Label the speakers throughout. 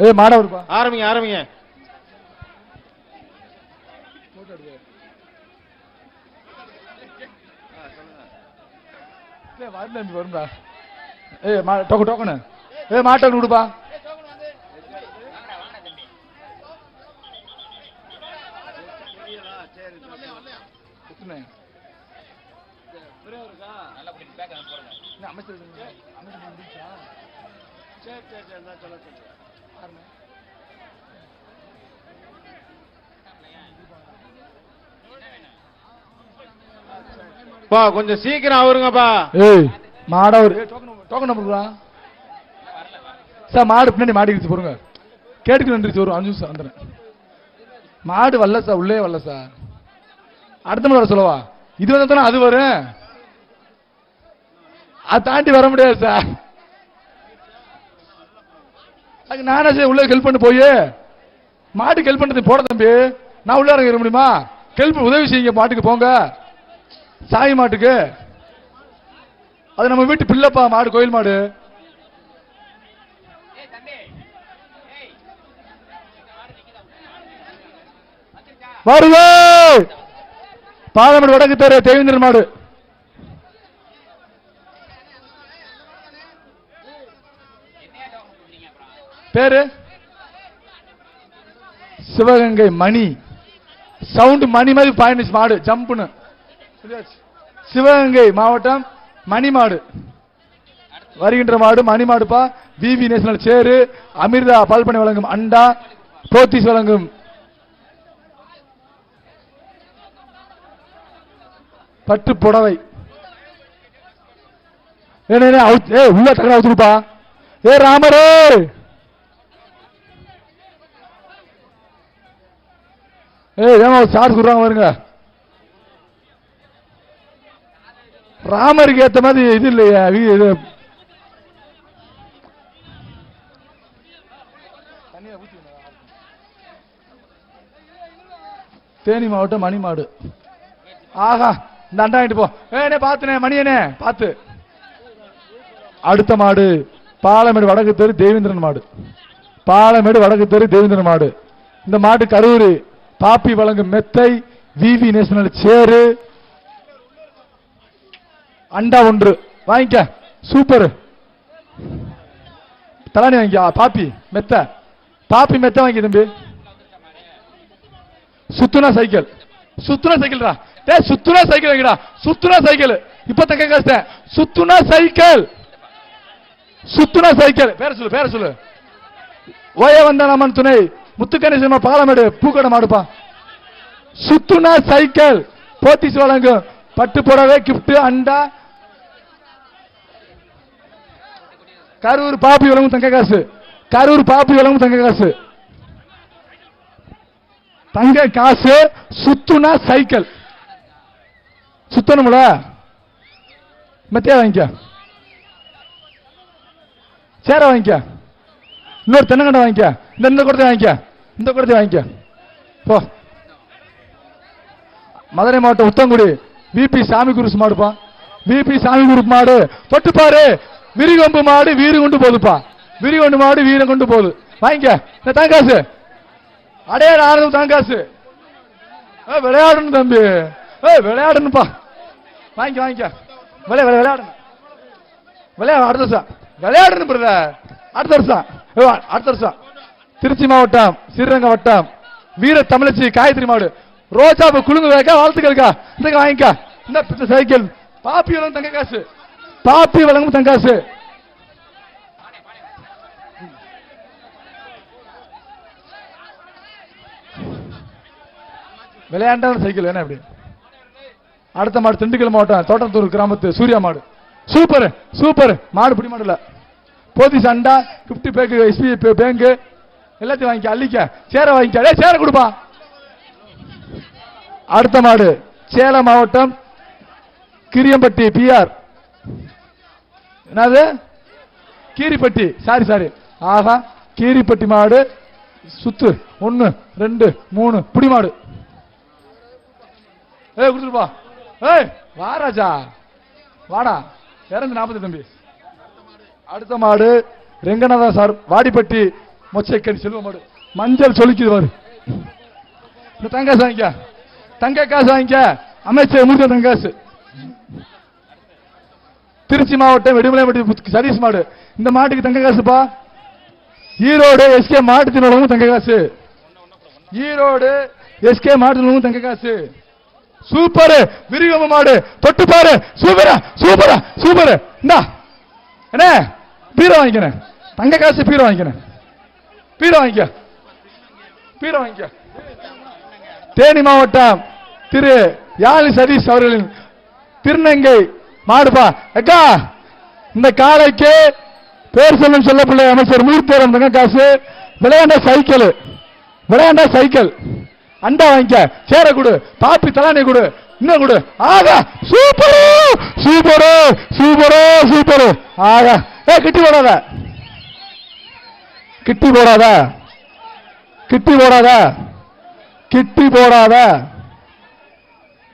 Speaker 1: ஏய் மாடா வருப்பா
Speaker 2: ஆரம்பிங்க ஆரம்பிங்க
Speaker 1: வரும்டா ஏய் மா டோக்கு டோக்கனு ஏய் மாட்டோக்கு விடுப்பா. என்ன அமைச்சர் சொன்னீங்க? அமைச்சர் முடிஞ்சுச்சா? யாருண்ணே?
Speaker 2: பா கொஞ்சம் சீக்கிரம் அவருங்கப்பா.
Speaker 1: ஏய் மாடா ஒரு டோக்கன் நம்பர் டோக்கன் நம்பர் கொடுடா. சார் மாடு பின்னாடி மாடிக்கிச்சு போருங்க கேட்டுக்கு வந்துருச்சு ஒரு அஞ்சு நிமிஷம் வந்துடுறேன். மாடு வரல சார் உள்ளே வரல சார். அடுத்த முறை வர சொல்லவா? இது வந்தா தானே அது வரும். அதை தாண்டி வர முடியாது சார். அதுக்கு நானே சார் உள்ள ஹெல்ப் பண்ண போய். மாட்டுக்கு ஹெல்ப் பண்ணுறது போட தம்பி. நான் உள்ள இறங்க முடியுமா? ஹெல்ப் உதவி செய்யுங்க மாட்டுக்கு போங்க. சாய் மாட்டுக்கு. அது நம்ம வீட்டு பிள்ளைப்பா மாடு கோயில் மாடு. வருக பாலமடு வடக்கு தெரு தேவேந்திரன் மாடு. பேரு? சிவகங்கை மணி. சவுண்ட் மணி மாதிரி பாயிண்ட் மாடு ஜம்ப்னு சிவகங்கை மாவட்டம் மணி மாடு வருகின்ற மாடு மணி மாடுப்பா பிவி நேஷனல் சேரு. அமிர்தா பால்பனை வழங்கும் அண்டா. போத்திஸ் வழங்கும் பட்டு புடவை. ஏய், அவுத்- உள்ள தகவல் அவுத்துருப்பா ஏ ராமரே! ஏய் ஏமா சார்ஜ் கொடுறாங்க பாருங்க. ராமருக்கு ஏத்த மாதிரி இது இல்லையா இது தேனி மாவட்டம் மணிமாடு. ஆஹா இந்த அண்டா வாங்கிட்டு போ. ஏனே பாத்துனே மணியனே பாத்து. அடுத்த மாடு பாலமேடு வடக்கு தெரு தேவேந்திரன் மாடு. பாலமேடு வடக்கு தெரு தேவேந்திரன் மாடு. இந்த மாடு கரூர். பாப்பி வழங்கும் மெத்தை விவி நேஷனல் சேரு. அண்டா ஒன்று. வாங்கிக்க. சூப்பர். தலானி வாங்கிக்கா. பாப்பி மெத்த. பாப்பி மெத்த வாங்கி தம்பி. சுத்துனா சைக்கிள். சுத்துனா சைக்கிள்டா டே. சுத்துனா சைக்கிள் வாங்கிடா. சுத்துனா சைக்கிள். இப்ப தக்க கஷ்டம். சுத்துனா சைக்கிள். சுத்துனா சைக்கிள். பேர சொல்லு பேர சொல்லு. ஓய வந்தானம்மன் துணை. முத்துக்கணேசமா பாலமேடு பூக்கடை மாடுப்பா சுத்துனா சைக்கிள் போத்திஸ் வழங்கும். பட்டு புடவை கிப்ட் அண்டா. கரூர் பாப்பி வழங்கும் தங்க காசு. கரூர் பாப்பி வழங்கும் தங்க காசு. தங்க காசு சுத்துனா சைக்கிள் சுத்தணும்ல? மெத்தையா வாங்கிக்க. சேர வாங்கிக்க. இன்னொரு தென்னங்கண்டை வாங்கிக்க. இந்த இன்னொரு குடத்தை வாங்கிக்க. இந்த குடத்தை வாங்கிக்க. போ. மதுரை மாவட்டம் உத்தங்குடி. விபி சாமி குருஸ் மாடுப்பா விபி சாமி குரு மாடு. தொட்டு விரிகொம்பு மாடு வீறு கொண்டு போகுதுப்பா. விரிகொண்டு மாடு வீர கொண்டு போகுது. வாங்கிக்க. இந்த தாங்காசு. அடையாள ஆனது தாங்காசு. விளையாடணும் தம்பி. விளையாடணும்ப்பா வாங்கிக்க வாங்கிக்க. விளையா விளையாடணும் விளையாட அடுத்த வருஷம். விளையாடணும் பிரதர் அடுத்த வருஷம். அடுத்த வருஷம். திருச்சி மாவட்டம் ஸ்ரீரங்க வட்டம் வீர தமிழச்சி காயத்ரி மாடு. ரோஜா பூ குலுங்கு வாழ்த்துக்கள்க்கா? இந்த வாங்கிக்கா. இந்த சைக்கிள். பாப்பி வழங்கும் தங்க காசு. பாப்பி வழங்கும் தங்காசு விளையாண்டான சைக்கிள் என்ன எப்படி அடுத்த மாடு திண்டுக்கல் மாவட்டம் தோட்டத்தூர் கிராமத்து சூர்யா மாடு. Super super. மாடு பிடி மாடு இல்ல. போதி சண்டா பிப்டி பேங்க் எஸ்பி பேங்க் எல்லாத்தையும் வாங்கிக்க அள்ளிக்க. சேர வாங்கிக்க. சேரை சேர கொடுப்பா. அடுத்த மாடு சேலம் மாவட்டம் கிரியம்பட்டி பிஆர். என்னது? கீரிப்பட்டி. சாரி சாரி ஆஹா கீரிப்பட்டி மாடு சுத்து. ஒன்னு ரெண்டு மூணு. புடி மாடு. ஏய் கொடுத்துருப்பா ஏய் வா ராஜா. வாடா. இறந்து நாற்பது தம்பி. அடுத்த மாடு ரெங்கநாதன் சார் வாடிப்பட்டி மொச்சைக்கடி செல்வ மாடு மஞ்சள் சொலிக்குது பாரு. இந்த தங்காசு வாங்கிக்க தங்க காசு வாங்கிக்க. அமைச்சர் முடிஞ்ச தங்காசு திருச்சி மாவட்டம் வெடிமலைப்பட்டி சதீஷ் மாடு. இந்த மாட்டுக்கு தங்க காசுப்பா ஈரோடு எஸ்கே மாட்டு தினமும் தங்க காசு. ஈரோடு எஸ்கே மாட்டு தினமும் தங்க காசு. சூப்பர். விரிவம மாடு. தொட்டு பாரு. சூப்பரா சூப்பரா சூப்பர். என்ன? பீரோ வாங்கிக்கிறேன். தங்க காசு பீரோ வாங்கிக்கிறேன். பீரோ வாங்கிக்க. பீரோ வாங்கிக்க. தேனி மாவட்டம் திரு யாழி சதீஷ் அவர்களின் திருநங்கை மாடுபா. அக்கா இந்த காலைக்கு பேர் சொல்லும் சொல்லப்பிள்ளை அமைச்சர். மூர்த்தேரம் தங்க காசு. விளையாண்ட சைக்கிள். விளையாண்ட சைக்கிள். அண்டா வாங்கிக்க. சேர கொடு. பாப்பி தலானி கொடு. இன்னும் கொடு. ஆகா சூப்பரு! சூப்பரு! சூப்பரு! சூப்பரு! ஆகா. ஏ கிட்டி போடாத. கிட்டி போடாத. கிட்டி போடாத. கிட்டி போடாத.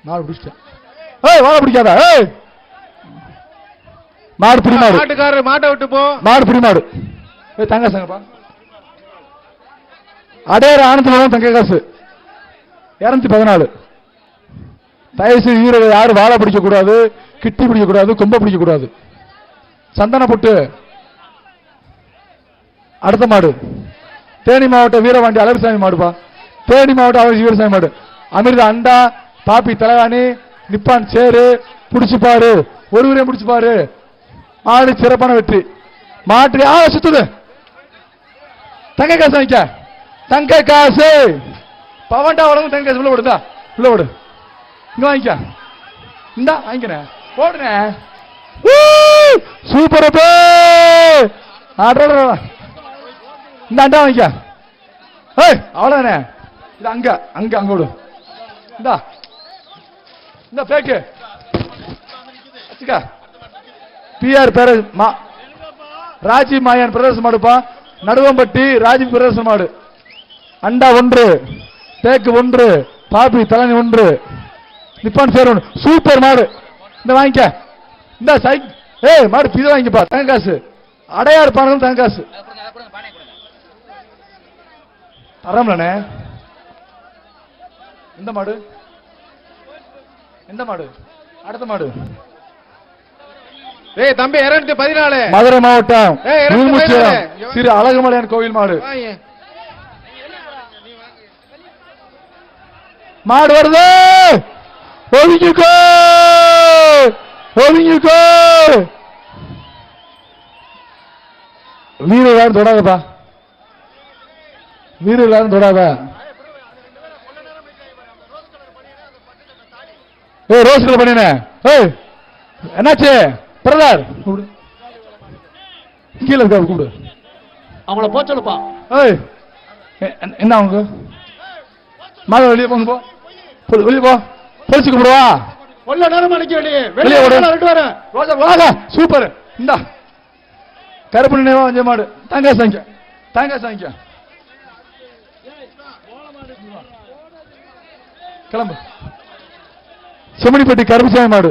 Speaker 1: மாடு பிடிச்சிட்டேன். ஏய் வாழ பிடிக்காத. ஏய். மாடு பிடி மாடு.
Speaker 2: மாட்டுக்காரர் மாட்டை விட்டு போ.
Speaker 1: மாடு பிடி மாடு. ஏய் தங்க சங்கப்பா. அடையாறு ஆனந்தம் தங்க காசு. இருநூத்தி பதினாலு. தயவு செய்து வீரரை யாரும் வாழை பிடிக்க கூடாது கிட்டி பிடிக்க கூடாது கொம்ப பிடிக்க கூடாது சந்தன புட்டு. அடுத்த மாடு. தேனி மாவட்டம் வீரவாண்டி அழகுசாமி மாடுப்பா. தேனி மாவட்டம் அழகு வீரசாமி மாடு. அமிர்த அண்டா பாப்பி தலைவாணி நிப்பான் சேரு புடிச்சு பாரு. ஒருவரே புடிச்சு பாரு. மாடு சிறப்பான வெற்றி. மாற்றி ஆ சுத்துது? தங்க காசு வாங்கிக்க. தங்க காசு. பவன்டா உடம்பு தங்க காசு. உள்ள விடுதா உள்ள விடு இங்க வாங்கிக்க. இந்தா வாங்கிக்கிறேன். போடுனே சூப்பர் பே இந்த அண்டா வாங்கிக்க ஏய் அவ்வளவுதானே? இது அங்க அங்க அங்க விடு. இந்தா. இந்த பேக்கு வச்சுக்க. பிஆர் பேர மா ராஜி மாயன் பிரதர்சன மாடுப்பா நடுவம்பட்டி ராஜி பிரதர்சன மாடு. அண்டா ஒன்று தேக்கு ஒன்று பாப்பி தலைனி ஒன்று. நிப்பான் சேர் ஒன்று. சூப்பர் மாடு. இந்த வாங்கிக்க. இந்த சைக் ஏய் மாடு பிது வாங்கிப்பா. தங்க காசு. அடையாறு பானகம் தங்க காசு. தரம்லண்ணே எந்த மாடு. எந்த மாடு. அடுத்த மாடு.
Speaker 2: ஏய் தம்பி இருநூத்தி பதினாலு.
Speaker 1: மதுரை மாவட்டம். திரு அழகுமலையான் கோவில் மாடு. மாடு வருது. ஒதுங்கிக்கோ. ஒதுங்கிக்கோ. வீரர் யாரும் தொடாதப்பா. வீரர் யாரும் தொடாத. ஏய் ரோஸ் கலர் பண்ணினே. ஏய் என்னாச்சு? பிரதர் கீழே இருக்க கூப்பிடு.
Speaker 3: அவங்கள போக சொல்லுப்பா.
Speaker 1: ஏய் என்ன- அவங்க மாத வெளியே போங்க போ. போ, வெளியே போ. பொலிச்சு கும்பிடுவா
Speaker 3: உள்ள நேரமா நிக்க வெளியே
Speaker 1: வெளியே.
Speaker 3: ரெண்டு வரேன்
Speaker 1: ரோஜா வாங்க சூப்பர். இந்தா. கருப்பு நினைவா வஞ்ச மாடு. தாங்க சாங்க தாங்க சாங்க கிளம்பு. செம்மணிப்பட்டி கருப்புசாமி மாடு.